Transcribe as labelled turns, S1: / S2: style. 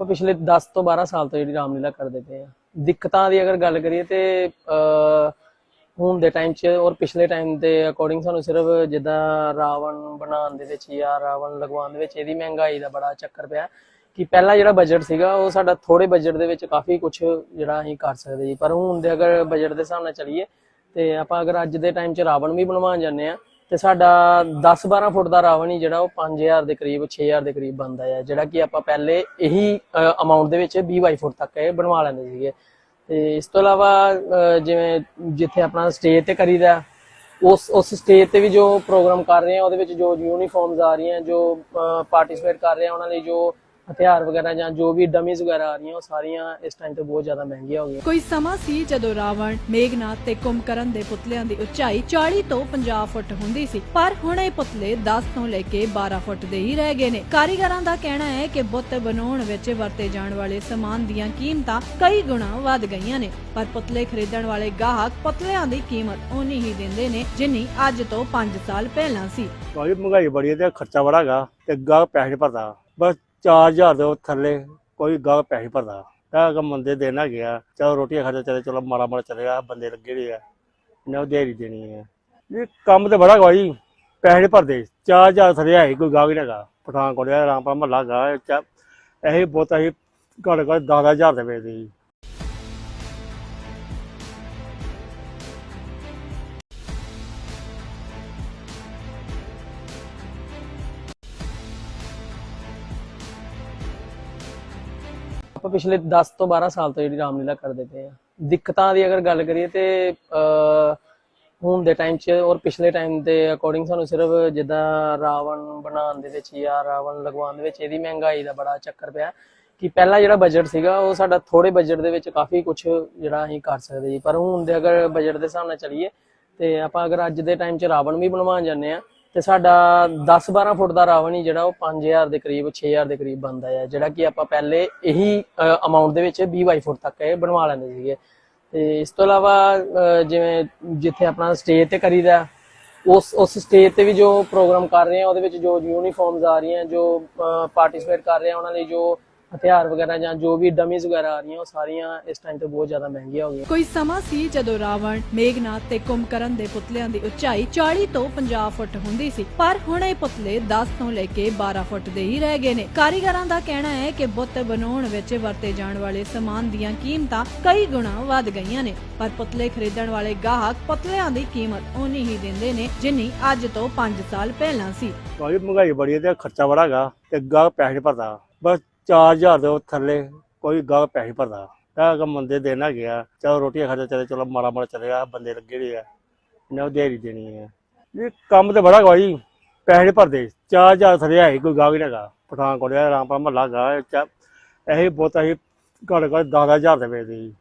S1: ਆਪਾਂ ਪਿਛਲੇ 10 ਤੋਂ 12 ਸਾਲ ਤੋਂ ਜਿਹੜੀ ਰਾਮਲੀਲਾ ਕਰਦੇ ਪਏ ਆ। ਦਿੱਕਤਾਂ ਦੀ ਅਗਰ ਗੱਲ ਕਰੀਏ ਤੇ ਹੁਣ ਦੇ ਟਾਈਮ 'ਚ ਔਰ ਪਿਛਲੇ ਟਾਈਮ ਦੇ ਅਕੋਰਡਿੰਗ ਸਾਨੂੰ ਸਿਰਫ ਜਿੱਦਾਂ ਰਾਵਣ ਬਣਾਉਣ ਦੇ ਵਿੱਚ ਜਾਂ ਰਾਵਣ ਲਗਵਾਉਣ ਦੇ ਵਿੱਚ ਇਹਦੀ ਮਹਿੰਗਾਈ ਦਾ ਬੜਾ ਚੱਕਰ ਪਿਆ। ਕਿ ਪਹਿਲਾਂ ਜਿਹੜਾ ਬਜਟ ਸੀਗਾ, ਉਹ ਸਾਡਾ ਥੋੜੇ ਬਜਟ ਦੇ ਵਿੱਚ ਕਾਫੀ ਕੁਝ ਜਿਹੜਾ ਅਸੀਂ ਕਰ ਸਕਦੇ ਜੀ ਪਰ ਹੁਣ ਦੇ ਅਗਰ ਬਜਟ ਦੇ ਹਿਸਾਬ ਨਾਲ ਚੱਲੀਏ ਤੇ ਆਪਾਂ ਅਗਰ ਅੱਜ ਦੇ ਟਾਈਮ 'ਚ ਰਾਵਣ ਵੀ ਬਣਵਾਉਣ ਜਾਂਦੇ ਆ ਤੇ ਸਾਡਾ 10-12 ਫੁੱਟ ਦਾ ਰਾਵਣ ਹੀ ਜਿਹੜਾ ਉਹ 5000 ਦੇ ਕਰੀਬ 6000 ਦੇ ਕਰੀਬ ਬਣਦਾ ਆ, ਜਿਹੜਾ ਕਿ ਆਪਾਂ ਪਹਿਲੇ ਇਹੀ ਅਮਾਉਂਟ ਦੇ ਵਿੱਚ 20 ਫੁੱਟ ਤੱਕ ਇਹ ਬਣਵਾ ਲੈਂਦੇ ਸੀਗੇ। ਤੇ ਇਸ ਤੋਂ ਇਲਾਵਾ ਜਿਵੇਂ ਜਿੱਥੇ ਆਪਣਾ ਸਟੇਜ ਤੇ ਕਰੀਦਾ, ਉਸ ਉਸ ਸਟੇਜ ਤੇ ਵੀ ਜੋ ਪ੍ਰੋਗਰਾਮ ਕਰ ਰਹੇ ਆ, ਉਹਦੇ ਵਿੱਚ ਜੋ ਯੂਨੀਫਾਰਮਸ ਆ ਰਹੀਆਂ, ਜੋ ਪਾਰਟਿਸਿਪੇਟ ਕਰ ਰਹੇ ਆ, ਉਹਨਾਂ ਲਈ ਜੋ ਹਥਿਆਰ ਵਗੈਰਾ ਜਾਂ ਜੋ ਵੀ ਡਮੀਜ਼ ਵਗੈਰਾ ਆ ਰਹੀਆਂ ਉਹ ਸਾਰੀਆਂ ਇਸ ਟਾਈਮ ਤੇ ਬਹੁਤ ਜ਼ਿਆਦਾ ਮਹਿੰਗੀਆਂ ਹੋ ਗਈਆਂ।
S2: ਕੋਈ ਸਮਾਂ ਸੀ ਜਦੋਂ ਰਾਵਣ ਮੇਘਨਾਥ ਤੇ ਕੁੰਭਕਰਨ ਦੇ ਪੁਤਲਿਆਂ ਦੀ ਉਚਾਈ 40 ਤੋਂ 50 ਫੁੱਟ ਹੁੰਦੀ ਸੀ? ਪਰ ਹੁਣ ਇਹ ਪੁਤਲੇ 10 ਤੋਂ ਲੈ ਕੇ 12 ਫੁੱਟ ਦੇ ਹੀ ਰਹਿ ਗਏ ਨੇ। ਕਾਰੀਗਰਾਂ ਦਾ ਕਹਿਣਾ ਹੈ ਕਿ ਬੁੱਤ ਬਣਾਉਣ ਵਿੱਚ ਵਰਤੇ ਜਾਣ ਵਾਲੇ ਸਮਾਨ ਦੀਆਂ ਕੀਮਤਾਂ ਕਈ ਗੁਣਾ ਵੱਧ ਗਈਆਂ ਨੇ। ਪਰ ਪੁਤਲੇ ਖਰੀਦਣ ਵਾਲੇ ਗਾਹਕ ਪੁਤਲਿਆਂ ਦੀ ਕੀਮਤ ਓਨੀ ਹੀ ਦਿੰਦੇ ਨੇ ਜਿੰਨੀ ਅੱਜ ਤੋਂ 5 ਸਾਲ ਪਹਿਲਾਂ ਸੀ।
S3: ਭਾਈ ਮਹਿੰਗਾਈ ਬੜੀ ਹੈ ਤੇ ਖਰਚਾ ਬੜਾ ਹੈਗਾ ਤੇ ਗਾਹਕ ਪੈਸੇ ਭਰਦਾ। ਬਸ 4000 ਦੇ ਥੱਲੇ ਕੋਈ ਗਾਹਕ ਪੈਸੇ ਨੀ ਭਰਦਾ। ਤਾਂ ਕੰਮ ਮੰਦੇ ਦੇਣਾ ਗਿਆ। ਚਲੋ ਰੋਟੀਆਂ ਖਾਦੇ ਚਲੇ ਚਲੋ ਮਾੜਾ ਮਾੜਾ ਚੱਲੇਗਾ ਬੰਦੇ ਲੱਗੇ ਹੋਏ ਆ। ਇਹਨਾਂ ਦਿਹਾੜੀ ਦੇਣੀ ਹੈ ਇਹ ਕੰਮ ਤੇ ਬੜਾ ਹੈਗਾ ਜੀ ਪੈਸੇ ਨੀ ਭਰਦੇ। 4000 ਥੱਲੇ ਹੈ ਕੋਈ ਗਾਹਕ ਨਹੀਂ ਹੈਗਾ। ਪਠਾਨਕੋਟ ਦਾ ਰਾਮਪੁਰ, ਮਹੱਲਾ ਗਾ ਇਹ ਬਹੁਤ ਅਸੀਂ ਘੱਟ ਘੱਟ 10000 ਦੇ ਵੇਚਦੇ ਜੀ
S1: ਆਪਾਂ ਪਿਛਲੇ 10 ਤੋਂ 12 ਸਾਲ ਤੋਂ ਜਿਹੜੀ ਰਾਮਲੀਲਾ ਕਰਦੇ ਪਏ ਆ ਦਿੱਕਤਾਂ ਦੀ ਅਗਰ ਗੱਲ ਕਰੀਏ ਤੇ ਹੁਣ ਦੇ ਟਾਈਮ 'ਚ ਔਰ ਪਿਛਲੇ ਟਾਈਮ ਦੇ ਅਕੋਰਡਿੰਗ ਸਾਨੂੰ ਸਿਰਫ ਜਿੱਦਾਂ ਰਾਵਣ ਬਣਾਉਣ ਦੇ ਵਿੱਚ ਜਾਂ ਰਾਵਣ ਲਗਵਾਉਣ ਦੇ ਵਿੱਚ ਇਹਦੀ ਮਹਿੰਗਾਈ ਦਾ ਬੜਾ ਚੱਕਰ ਪਿਆ। ਕਿ ਪਹਿਲਾਂ ਜਿਹੜਾ ਬਜਟ ਸੀਗਾ, ਉਹ ਸਾਡਾ ਥੋੜੇ ਬਜਟ ਦੇ ਵਿੱਚ ਕਾਫੀ ਕੁਝ ਜਿਹੜਾ ਅਸੀਂ ਕਰ ਸਕਦੇ ਜੀ ਪਰ ਹੁਣ ਦੇ ਅਗਰ ਬਜਟ ਦੇ ਹਿਸਾਬ ਨਾਲ ਚੱਲੀਏ ਤੇ ਆਪਾਂ ਅਗਰ ਅੱਜ ਦੇ ਟਾਈਮ 'ਚ ਰਾਵਣ ਵੀ ਬਣਵਾਉਣ ਜਾਂਦੇ ਆ ਤੇ ਸਾਡਾ 10-12 ਫੁੱਟ ਦਾ ਰਾਵਣ ਹੀ ਜਿਹੜਾ ਉਹ 5000 ਦੇ ਕਰੀਬ 6000 ਦੇ ਕਰੀਬ ਬਣਦਾ ਹੈ ਜਿਹੜਾ ਕਿ ਆਪਾਂ ਪਹਿਲੇ ਇਹੀ ਅਮਾਉਂਟ ਦੇ ਵਿੱਚ 20 ਫੁੱਟ ਤੱਕ ਇਹ ਬਣਵਾ ਲੈਂਦੇ ਸੀਗੇ। ਤੇ ਇਸ ਤੋਂ ਇਲਾਵਾ ਜਿਵੇਂ ਜਿੱਥੇ ਆਪਣਾ ਸਟੇਜ ਤੇ ਕਰੀਦਾ, ਉਸ ਉਸ ਸਟੇਜ ਤੇ ਵੀ ਜੋ ਪ੍ਰੋਗਰਾਮ ਕਰ ਰਹੇ ਆ, ਉਹਦੇ ਵਿੱਚ ਜੋ ਯੂਨੀਫਾਰਮਸ ਆ ਰਹੀਆਂ, ਜੋ ਪਾਰਟਿਸਿਪੇਟ ਕਰ ਰਹੇ ਆ, ਉਹਨਾਂ ਲਈ ਜੋ ਹਥਿਆਰ ਵਗੈਰਾ ਜਾਂ ਜੋ ਵੀ ਡਮੀਜ਼ ਵਗੈਰਾ ਆ ਰਹੀਆਂ ਉਹ ਸਾਰੀਆਂ ਇਸ ਟਾਈਮ ਤੇ ਬਹੁਤ ਜ਼ਿਆਦਾ ਮਹਿੰਗੀਆਂ ਹੋ ਗਈਆਂ।
S2: ਕੋਈ ਸਮਾਂ ਸੀ ਜਦੋਂ ਰਾਵਣ ਮੇਘਨਾਥ ਤੇ ਕੁੰਭਕਰਨ ਦੇ ਪੁਤਲਿਆਂ ਦੀ ਉਚਾਈ 40 ਤੋਂ 50 ਫੁੱਟ ਹੁੰਦੀ ਸੀ? ਪਰ ਹੁਣ ਇਹ ਪੁਤਲੇ 10 ਤੋਂ ਲੈ ਕੇ 12 ਫੁੱਟ ਦੇ ਹੀ ਰਹਿ ਗਏ ਨੇ। ਕਾਰੀਗਰਾਂ ਦਾ ਕਹਿਣਾ ਹੈ ਕਿ ਬੁੱਤ ਬਣਾਉਣ ਵਿੱਚ ਵਰਤੇ ਜਾਣ ਵਾਲੇ ਸਮਾਨ ਦੀਆਂ ਕੀਮਤਾਂ ਕਈ ਗੁਣਾ ਵੱਧ ਗਈਆਂ ਨੇ। ਪਰ ਪੁਤਲੇ ਖਰੀਦਣ ਵਾਲੇ ਗਾਹਕ ਪੁਤਲਿਆਂ ਦੀ ਕੀਮਤ ਓਨੀ ਹੀ ਦਿੰਦੇ ਨੇ ਜਿੰਨੀ ਅੱਜ ਤੋਂ 5 ਸਾਲ ਪਹਿਲਾਂ ਸੀ।
S3: ਭਾਈ ਮਹਿੰਗਾਈ ਬੜੀ ਹੈ ਤੇ ਖਰਚਾ ਬੜਾ ਹੈਗਾ ਤੇ ਗਾਹਕ ਪੈਸੇ ਭਰਦਾ। ਬਸ 4000 ਦੇ ਥੱਲੇ ਕੋਈ ਗਾਹਕ ਪੈਸੇ ਨੀ ਭਰਦਾ ਤਾਂ ਕੰਮ ਮੰਦੇ ਦੇਣਾ ਗਿਆ ਚਲੋ ਰੋਟੀਆਂ ਖਾਦੇ ਚਲੇ ਚਲੋ ਮਾੜਾ ਮਾੜਾ ਚੱਲੇਗਾ ਬੰਦੇ ਲੱਗੇ ਹੋਏ ਆ ਇਹਨਾਂ ਦਿਹਾੜੀ ਦੇਣੀ ਹੈ ਇਹ ਕੰਮ ਤੇ ਬੜਾ ਹੈਗਾ ਜੀ, ਪੈਸੇ ਨੀ ਭਰਦੇ 4000 ਥੱਲੇ ਹੈ ਕੋਈ ਗਾਹਕ ਨਹੀਂ ਹੈਗਾ। ਪਠਾਨਕੋਟ ਦਾ ਰਾਮਪੁਰ ਮਹੱਲਾ ਗਾ ਇਹ ਬਹੁਤਾ ਅਸੀਂ ਘੱਟ ਘੱਟ 10000 ਦੇ ਵੇਚਦੇ ਜੀ